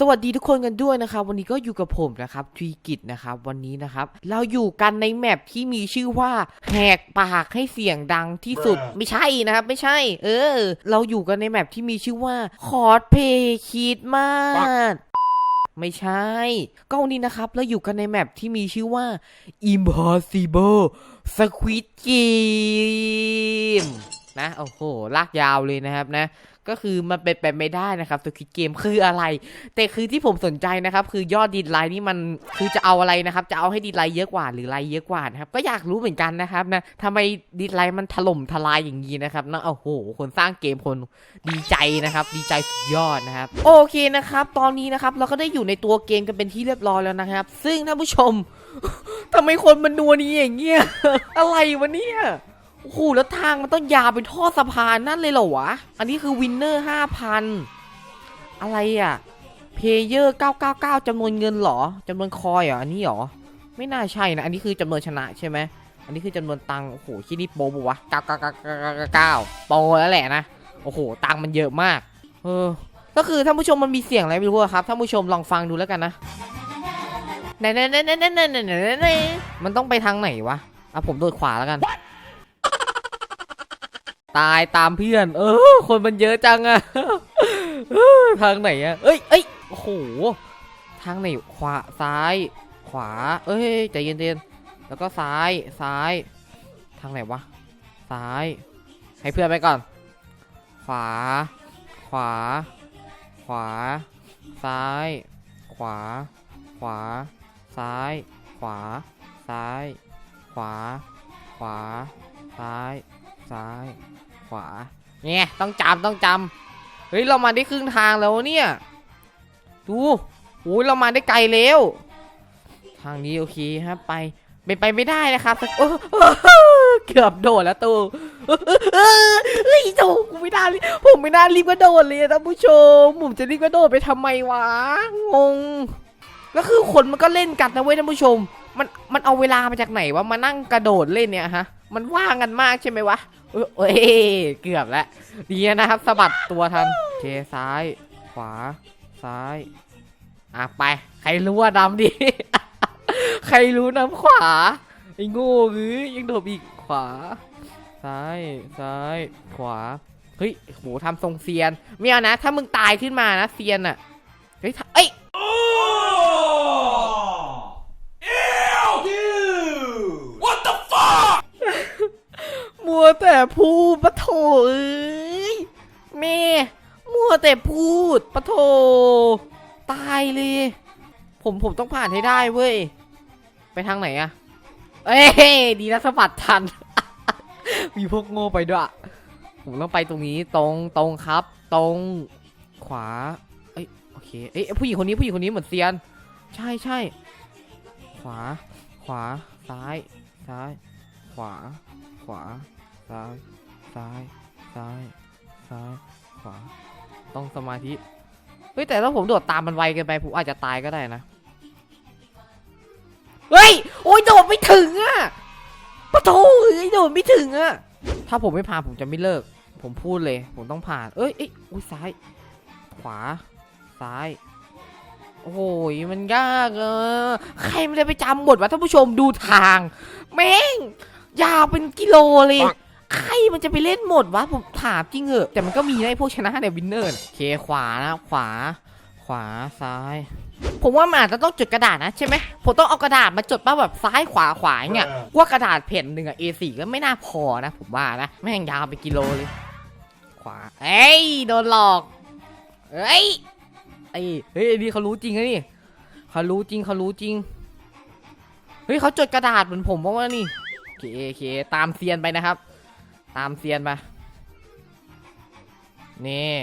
สวัสดีทุกคนกันด้วยนะครับ วันนี้ก็อยู่กับผมนะครับทวีกิจนะครับ วันนี้นะครับ เราอยู่กันในแมปที่มีชื่อว่าแหกปากให้เสียงดังที่สุด ไม่ใช่นะครับ ไม่ใช่ เออ เราอยู่กันในแมปที่มีชื่อว่าคอร์ดเพย์คิดมากไม่ใช่ ก็วันนี้นะครับ เราอยู่กันในแมปที่มีชื่อว่า Impossible Squid Game นะโอ้โหลากยาวเลยนะครับนะก็คือมันเป็นไปไม่ได้นะครับสควิดเกมคืออะไร แต่คือที่ผมสนใจนะครับ คือยอดดีไลน์นี่มันคือจะเอาอะไรนะครับ จะเอาให้ดีไลน์เยอะกว่าหรือไลน์เยอะกว่านะครับก็อยากรู้เหมือนกันนะครับนะทำไมดีไลน์มันถล่มทลายอย่างนี้นะครับนะโอ้โห คนสร้างเกมคนดีใจนะครับ ดีใจสุดยอดนะครับ โอเคนะครับ ตอนนี้นะครับเราก็ได้อยู่ในตัวเกมกันเป็นที่เรียบร้อยแล้วนะครับ ซึ่งท่านผู้ชมทำไมคนมันนัวนี้อย่างเงี้ยอะไรวะเนี่ย โอ้โหแล้วทางมันต้องยาวเป็นท่อสะพานนั่นเลยเหรอวะ อันนี้คือวินเนอร์ห้าพันอะไรอะ เพเยอร์เก้าเก้าเก้าจำนวนเงินหรอจำนวนคอยเหรออันนี้หรอ ไม่น่าใช่นะ อันนี้คือจำนวนชนะใช่ไหม อันนี้คือจำนวนตังโอ้โหชินี่โปบวะเก้าเก้าเก้าเก้าโปแล้วแหละนะ โอ้โห ตังมันเยอะมาก เออ ก็คือท่านผู้ชมมันมีเสียงอะไรไม่รู้ครับ ท่านผู้ชมลองฟังดูแล้วกันนะไหนไหนไหนไหนไหนไหนมันต้องไปทางไหนวะ อะผมโดดขวาแล้วกัน ตายตามเพื่อน เออ คนมันเยอะจังอะทางไหนอะเอ้ยเอ้ยโอ้โห ทางไหน ขวา ซ้าย ขวา เอ้ย ใจเย็นๆ แล้วก็ซ้าย ซ้าย ทางไหนวะ ซ้าย ให้เพื่อนไปก่อน ขวา ขวา ขวา ซ้าย ขวา ขวา ซ้าย ขวา ซ้าย ขวา ขวา ซ้าย ซ้าย ขวาเนี่ยต้องจำต้องจำเฮ้ยเรามาได้ครึ่งทางแล้วเนี่ย ดูโอ้ยเรามาได้ไกลแล้ว ทางนี้โอเคครับไปเป็นไปไม่ได้นะครับเกือบโดดแล้วตูเฮ้ยโถกูไม่ได้ผมไม่น่ารีบกระโดดเลยท่านผู้ชมผมจะรีบกระโดดไปทำไมวะงงก็คือคนมันก็เล่นกันนะเว้ยท่านผู้ชม มันมันเอาเวลามาจากไหนวะมานั่งกระโดดเล่นเนี่ยฮะ มันว่างกันมากใช่ไหมวะเออเอ้ยเกือบแล้วดีนะครับสะบัดตัวทันเคซ้าย ขวา ซ้าย อะไป ใครรู้ว่าดำดิใครรู้น้ำขวาไอ้โง่หรือยังโดดอีกขวา ซ้าย ซ้าย ขวา เฮ้ยโหทำทรงเซียนไม่เอานะ ถ้ามึงตายขึ้นมานะเซียนอะเฮ้ยเอ้ย What the fuck? มัวแต่พูดปะโถเอ้ยแม่มัวแต่พูดปะโถตายเลย ผมผมต้องผ่านให้ได้เว้ย ไปทางไหนอะเอ้ยดีนะสะบัดทัน มีพวกโง่ไปด้วย ผมต้องไปตรงนี้ตรงตรงครับ ตรงขวา เอ้ยโอเคเอ้ยผู้หญิงคนนี้ผู้หญิงคนนี้เหมือนเซียน ใช่ใช่ขวา ขวาซ้ายซ้าย ขวา ขวา ซ้าย ซ้าย ซ้าย ซ้าย ขวา ต้องสมาธิ เฮ้ย แต่ถ้าผมโดดตามมันไวเกินไป ผมอาจจะตายก็ได้นะ เฮ้ย โอ้ยโดดไม่ถึงอะปะโถเอ้ยโดดไม่ถึงอะถ้าผมไม่ผ่านผมจะไม่เลิก ผมพูดเลย ผมต้องผ่าน เอ้ยเอ้ยอุ้ยซ้าย ขวา ซ้ายโอ้ยมันยากเออใครมันจะไปจำหมดวะท่านผู้ชมดูทาง แม่ง ยาวเป็นกิโลเลย ใครมันจะไปเล่นหมดวะผมถามจริงเหอะ แต่มันก็มีนะไอ้พวกชนะเนี่ยวินเนอร์โอเคขวานะขวา ขวาซ้าย ผมว่ามันอาจจะต้องจดกระดาษนะใช่ไหมผมต้องเอากระดาษมาจดป่ะแบบซ้ายขวาขวาอย่างเงี้ยว่ากระดาษแผ่นหนึ่งอะ A4 ก็ไม่น่าพอนะผมว่านะแม่งยาวเป็นกิโลเลย ขวา เอ้ยโดนหลอกเอ้ยไอ้เฮ้ยไอ้นี่เขารู้จริงนะนี่เขารู้จริงเขารู้จริงเฮ้ยเขาจดกระดาษเหมือนผมเพราะว่านี่โอเคโอเคตามเซียนไปนะครับ ตามเซียนไปนี่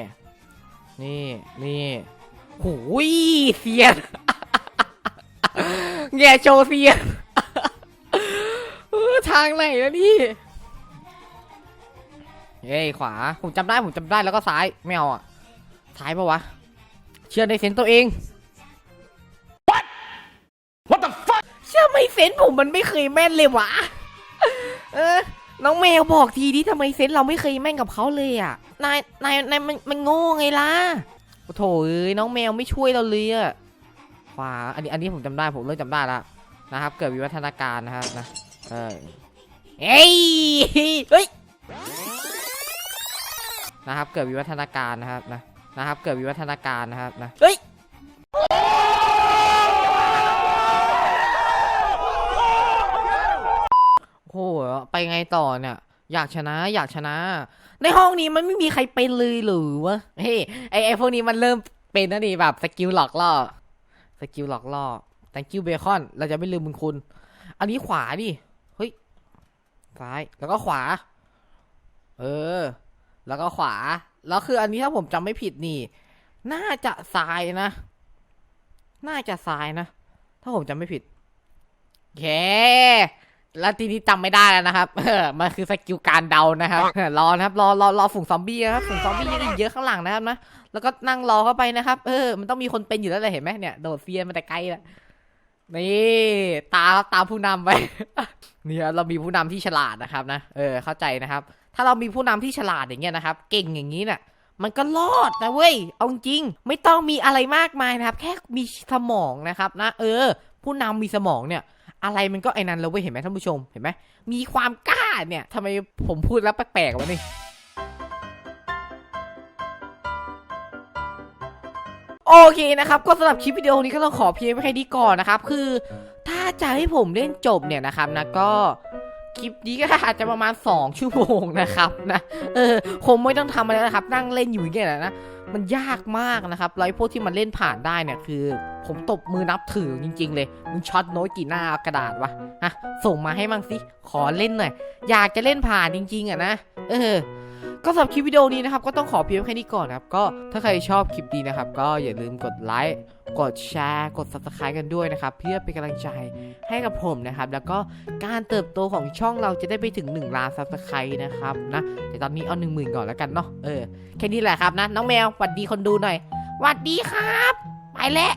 นี่ นี่โหยเซียนแง่โชว์เซียนเออทางไหนแล้วนี่ เฮ้ยขวา ผมจำได้ผมจำได้แล้วก็ซ้าย ไม่เอาอะซ้ายปะวะ เชื่อในเซนส์ตัวเอง What the fuck? เชื่อไม่เซนส์ผมมันไม่เคยแม่นเลยวะ เออ น้องแมวบอกทีดิทำไมเซนเราไม่เคยแม่นกับเขาเลยอะ นาย นาย นายมันมันโง่ไงล่ะโอ้โถเอ้ยน้องแมวไม่ช่วยเราเลยอะ ขวา อันนี้ อันนี้ผมจำได้ผมเริ่มจำได้แล้วนะครับ เกิดวิวัฒนาการนะครับนะ เออเอ้ย เฮ้ย นะครับ เกิดวิวัฒนาการนะครับนะ นะครับ เกิดวิวัฒนาการนะครับนะ เฮ้ยโอ้โห ไปไงต่อเนี่ย อยากชนะ อยากชนะ ในห้องนี้มันไม่มีใครเป็นเลยหรือวะเฮ้ยไอไอพวกนี้มันเริ่มเป็นนะนี่แบบสกิลหลอกล่อสกิลหลอกล่อ thank you เบคอนเราจะไม่ลืมบุญคุณ อันนี้ขวาดิเฮ้ยซ้ายแล้วก็ขวา เออ แล้วก็ขวา แล้วคืออันนี้ถ้าผมจำไม่ผิดนี่ น่าจะซ้ายนะ น่าจะซ้ายนะ ถ้าผมจำไม่ผิดแค แล้วทีนี้จำไม่ได้แล้วนะครับมันคือสกิลการเดานะครับรอนะครับรอรอรอฝูงซอมบี้ครับฝูงซอมบี้ยังอีกเยอะข้างหลังนะครับนะแล้วก็นั่งรอเข้าไปนะครับ เออ มันต้องมีคนเป็นอยู่แล้วเลยเห็นไหมเนี่ยโดดเฟียนมาแต่ไกลแล้วนี่ตาตามผู้นำไปเนี่ยเรามีผู้นำที่ฉลาดนะครับนะเออเข้าใจนะครับ ถ้าเรามีผู้นำที่ฉลาดอย่างเงี้ยนะครับ เก่งอย่างนี้เนี่ยมันก็รอดนะเว้ย เอาจริง ไม่ต้องมีอะไรมากมายนะครับ แค่มีสมองนะครับนะ เออ ผู้นำมีสมองเนี่ย อะไรมันก็ไอ้นั้นแล้วเว้ยเห็นไหมท่านผู้ชมเห็นไหมมีความกล้าเนี่ยทำไมผมพูดแล้วแปลกๆวะนี่โอเคนะครับ ก็สำหรับคลิปวิดีโอนี้ก็ต้องขอเพียงแค่นี้ก่อนนะครับ คือถ้าจะให้ผมเล่นจบเนี่ยนะครับนะก็ คลิปนี้ก็อาจจะประมาณ 2 ชั่วโมงนะครับนะเออคงไม่ต้องทำอะไรนะครับ นั่งเล่นอยู่อย่างเงี้ยนะมันยากมากนะครับไลฟ์พวกที่มันเล่นผ่านได้เนี่ยคือ ผมตบมือนับถือจริง ๆ เลยมึงช็อตโน้ตกี่หน้ากระดาษวะฮะส่งมาให้มั่งสิขอเล่นหน่อยอยากจะเล่นผ่านจริง ๆอะนะเออ ก็สำหรับคลิปวิดีโอนี้นะครับ ก็ต้องขอเพียงแค่นี้ก่อนนะครับ ก็ถ้าใครชอบคลิปนี้นะครับ ก็อย่าลืมกดไลค์กดแชร์กด subscribe กันด้วยนะครับ เพื่อเป็นกำลังใจให้กับผมนะครับ แล้วก็การเติบโตของช่องเราจะได้ไปถึง1ล้าน subscribe นะครับนะแต่ตอนนี้เอา 1 0,000 ก่อนแล้วกันเนาะเออแค่นี้แหละครับนะ น้องแมวหวัดดีคนดูหน่อยหวัดดีครับ ไปแล้ว